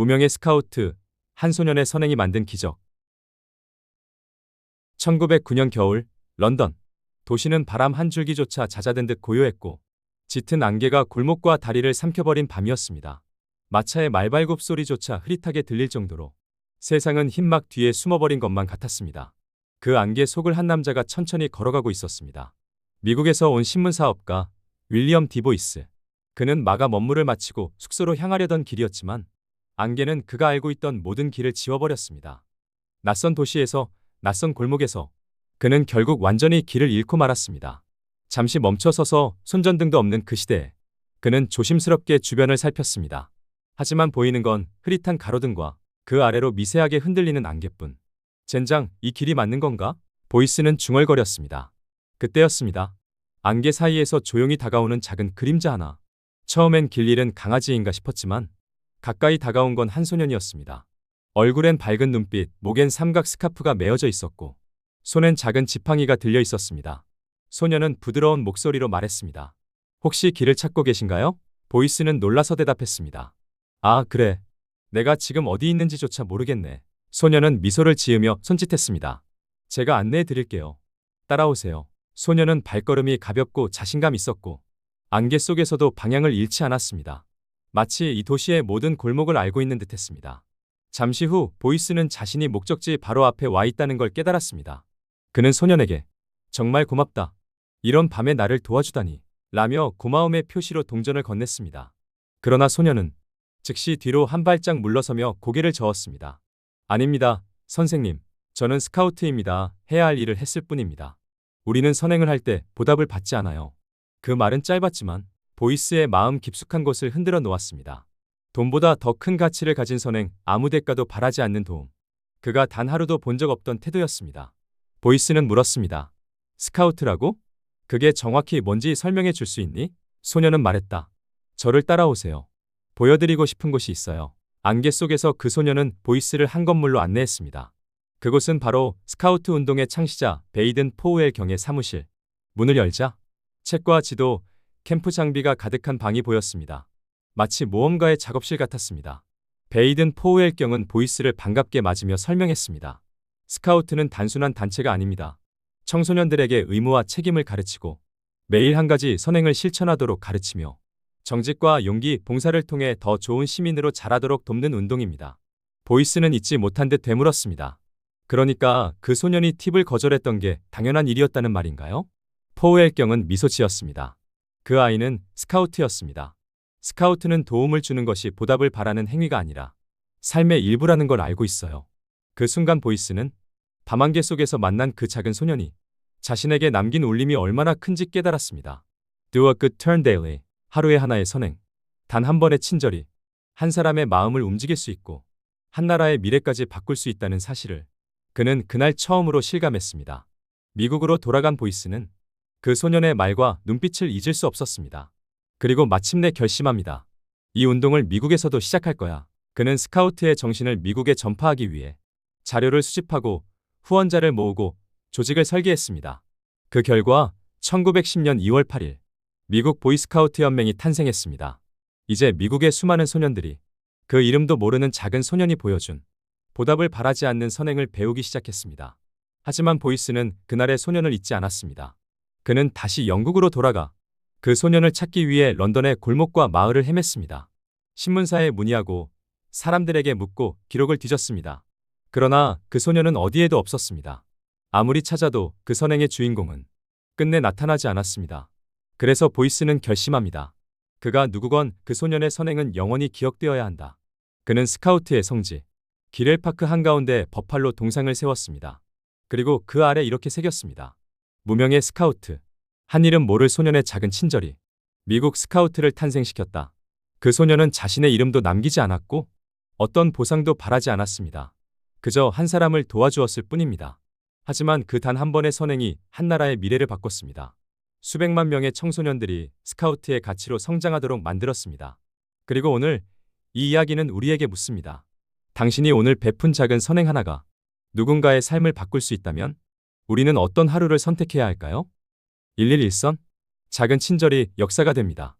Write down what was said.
무명의 스카우트, 한 소년의 선행이 만든 기적. 1909년 겨울, 런던. 도시는 바람 한 줄기조차 잦아든 듯 고요했고, 짙은 안개가 골목과 다리를 삼켜버린 밤이었습니다. 마차의 말발굽 소리조차 흐릿하게 들릴 정도로 세상은 흰막 뒤에 숨어버린 것만 같았습니다. 그 안개 속을 한 남자가 천천히 걸어가고 있었습니다. 미국에서 온 신문사업가 윌리엄 디보이스. 그는 마감 업무를 마치고 숙소로 향하려던 길이었지만 안개는 그가 알고 있던 모든 길을 지워버렸습니다. 낯선 도시에서 낯선 골목에서 그는 결국 완전히 길을 잃고 말았습니다. 잠시 멈춰서서 손전등도 없는 그 시대에 그는 조심스럽게 주변을 살폈습니다. 하지만 보이는 건 흐릿한 가로등과 그 아래로 미세하게 흔들리는 안개뿐. 젠장, 이 길이 맞는 건가? 보이스는 중얼거렸습니다. 그때였습니다. 안개 사이에서 조용히 다가오는 작은 그림자 하나. 처음엔 길 잃은 강아지인가 싶었지만 가까이 다가온 건 한 소년이었습니다. 얼굴엔 밝은 눈빛, 목엔 삼각 스카프가 메어져 있었고 손엔 작은 지팡이가 들려 있었습니다. 소년은 부드러운 목소리로 말했습니다. 혹시 길을 찾고 계신가요? 보이스는 놀라서 대답했습니다. 아, 그래. 내가 지금 어디 있는지조차 모르겠네. 소년은 미소를 지으며 손짓했습니다. 제가 안내해 드릴게요. 따라오세요. 소년은 발걸음이 가볍고 자신감 있었고 안개 속에서도 방향을 잃지 않았습니다. 마치 이 도시의 모든 골목을 알고 있는 듯했습니다. 잠시 후 보이스는 자신이 목적지 바로 앞에 와 있다는 걸 깨달았습니다. 그는 소년에게 정말 고맙다. 이런 밤에 나를 도와주다니 라며 고마움의 표시로 동전을 건넸습니다. 그러나 소년은 즉시 뒤로 한 발짝 물러서며 고개를 저었습니다. 아닙니다, 선생님. 저는 스카우트입니다. 해야 할 일을 했을 뿐입니다. 우리는 선행을 할 때 보답을 받지 않아요. 그 말은 짧았지만 보이스의 마음 깊숙한 곳을 흔들어 놓았습니다. 돈보다 더 큰 가치를 가진 선행, 아무 대가도 바라지 않는 도움. 그가 단 하루도 본 적 없던 태도였습니다. 보이스는 물었습니다. 스카우트라고? 그게 정확히 뭔지 설명해 줄 수 있니? 소녀는 말했다. 저를 따라오세요. 보여드리고 싶은 곳이 있어요. 안개 속에서 그 소녀는 보이스를 한 건물로 안내했습니다. 그곳은 바로 스카우트 운동의 창시자 베이든 포우엘 경의 사무실. 문을 열자 책과 지도, 캠프 장비가 가득한 방이 보였습니다. 마치 모험가의 작업실 같았습니다. 베이든 포우엘 경은 보이스를 반갑게 맞으며 설명했습니다. 스카우트는 단순한 단체가 아닙니다. 청소년들에게 의무와 책임을 가르치고 매일 한 가지 선행을 실천하도록 가르치며 정직과 용기, 봉사를 통해 더 좋은 시민으로 자라도록 돕는 운동입니다. 보이스는 잊지 못한 듯 되물었습니다. 그러니까 그 소년이 팁을 거절했던 게 당연한 일이었다는 말인가요? 포우엘 경은 미소 지었습니다. 그 아이는 스카우트였습니다. 스카우트는 도움을 주는 것이 보답을 바라는 행위가 아니라 삶의 일부라는 걸 알고 있어요. 그 순간 보이스는 밤안개 속에서 만난 그 작은 소년이 자신에게 남긴 울림이 얼마나 큰지 깨달았습니다. Do a good turn daily. 하루에 하나의 선행. 단 한 번의 친절이 한 사람의 마음을 움직일 수 있고 한 나라의 미래까지 바꿀 수 있다는 사실을 그는 그날 처음으로 실감했습니다. 미국으로 돌아간 보이스는 그 소년의 말과 눈빛을 잊을 수 없었습니다. 그리고 마침내 결심합니다. 이 운동을 미국에서도 시작할 거야. 그는 스카우트의 정신을 미국에 전파하기 위해 자료를 수집하고 후원자를 모으고 조직을 설계했습니다. 그 결과 1910년 2월 8일 미국 보이스카우트 연맹이 탄생했습니다. 이제 미국의 수많은 소년들이 그 이름도 모르는 작은 소년이 보여준 보답을 바라지 않는 선행을 배우기 시작했습니다. 하지만 보이스는 그날의 소년을 잊지 않았습니다. 그는 다시 영국으로 돌아가 그 소년을 찾기 위해 런던의 골목과 마을을 헤맸습니다. 신문사에 문의하고 사람들에게 묻고 기록을 뒤졌습니다. 그러나 그 소년은 어디에도 없었습니다. 아무리 찾아도 그 선행의 주인공은 끝내 나타나지 않았습니다. 그래서 보이스는 결심합니다. 그가 누구건 그 소년의 선행은 영원히 기억되어야 한다. 그는 스카우트의 성지, 기렐파크 한가운데 버팔로 동상을 세웠습니다. 그리고 그 아래 이렇게 새겼습니다. 무명의 스카우트, 한 이름 모를 소년의 작은 친절이 미국 스카우트를 탄생시켰다. 그 소년은 자신의 이름도 남기지 않았고 어떤 보상도 바라지 않았습니다. 그저 한 사람을 도와주었을 뿐입니다. 하지만 그 단 한 번의 선행이 한 나라의 미래를 바꿨습니다. 수백만 명의 청소년들이 스카우트의 가치로 성장하도록 만들었습니다. 그리고 오늘 이 이야기는 우리에게 묻습니다. 당신이 오늘 베푼 작은 선행 하나가 누군가의 삶을 바꿀 수 있다면 우리는 어떤 하루를 선택해야 할까요? 111선 작은 친절이 역사가 됩니다.